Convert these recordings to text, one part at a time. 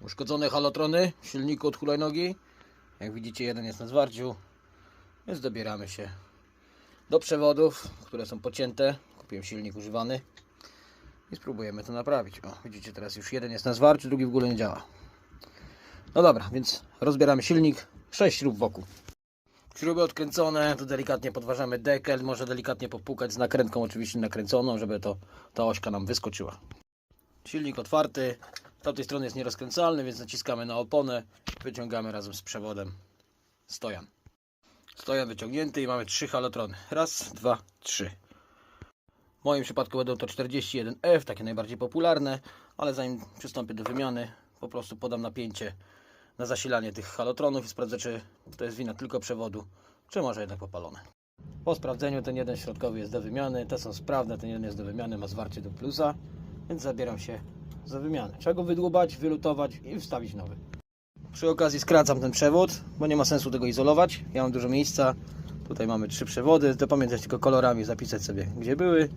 Uszkodzone halotrony w silniku od hulajnogi. Jak widzicie, jeden jest na zwarciu. Więc dobieramy się do przewodów, które są pocięte. Kupiłem silnik używany. I spróbujemy to naprawić. O, widzicie, teraz już jeden jest na zwarciu, drugi w ogóle nie działa. No dobra, więc rozbieramy silnik. 6 śrub wokół. Śruby odkręcone, tu delikatnie podważamy dekel, może delikatnie popukać z nakrętką oczywiście nakręconą, żeby to ta ośka nam wyskoczyła. Silnik otwarty, tamtej strony jest nierozkręcalny, więc naciskamy na oponę, wyciągamy razem z przewodem stojan. Stojan wyciągnięty i mamy trzy halotrony. Raz, dwa, trzy. W moim przypadku będą to 41F, takie najbardziej popularne, ale zanim przystąpię do wymiany, po prostu podam napięcie na zasilanie tych halotronów i sprawdzę, czy to jest wina tylko przewodu, czy może jednak popalone. Po sprawdzeniu ten jeden środkowy jest do wymiany, te są sprawne, ten jeden jest do wymiany, ma zwarcie do plusa, więc zabieram się za wymianę. Trzeba go wydłubać, wylutować i wstawić nowy. Przy okazji skracam ten przewód, bo nie ma sensu tego izolować. Ja mam dużo miejsca. Tutaj mamy trzy przewody. To pamiętać tylko kolorami, zapisać sobie gdzie były.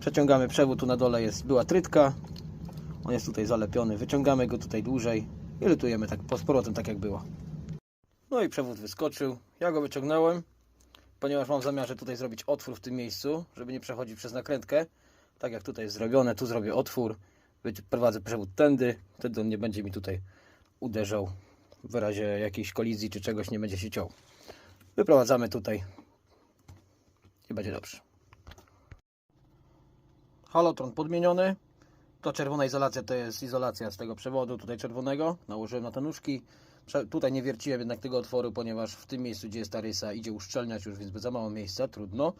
Przeciągamy przewód, tu na dole jest była trytka. On jest tutaj zalepiony. Wyciągamy go tutaj dłużej i lutujemy tak po powrotem tak jak było. No i przewód wyskoczył. Ja go wyciągnąłem, ponieważ mam w zamiarze tutaj zrobić otwór w tym miejscu, żeby nie przechodzić przez nakrętkę. Tak jak tutaj jest zrobione, tu zrobię otwór. Prowadzę przewód tędy, wtedy on nie będzie mi tutaj uderzał w razie jakiejś kolizji czy czegoś nie będzie się ciął. Wyprowadzamy tutaj i będzie dobrze. Halotron podmieniony. To czerwona izolacja to jest izolacja z tego przewodu tutaj czerwonego. Nałożyłem na te nóżki. Prze- Tutaj nie wierciłem jednak tego otworu, ponieważ w tym miejscu, gdzie jest ta rysa, idzie uszczelniać już, więc za mało miejsca, trudno.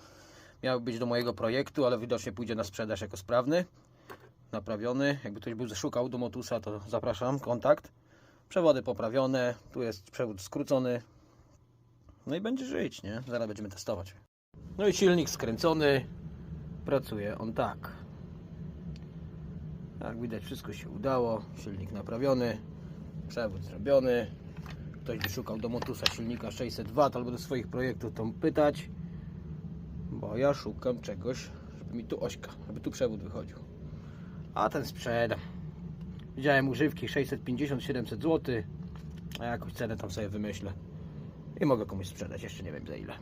Miał być do mojego projektu, ale widocznie pójdzie na sprzedaż jako sprawny, naprawiony. Jakby ktoś był szukał do Motusa, to zapraszam, kontakt. Przewody poprawione, tu jest przewód skrócony. No i będzie żyć, nie? Zaraz będziemy testować. No i silnik skręcony. Pracuje on tak. Jak widać wszystko się udało. Silnik naprawiony. Przewód zrobiony. Ktoś by szukał do Motusa silnika 600W albo do swoich projektów, to pytać. Bo ja szukam czegoś, żeby mi tu ośka, żeby tu przewód wychodził. A ten sprzedam. Widziałem używki 650-700 zł. A jakąś cenę tam sobie wymyślę. I mogę komuś sprzedać, jeszcze nie wiem za ile.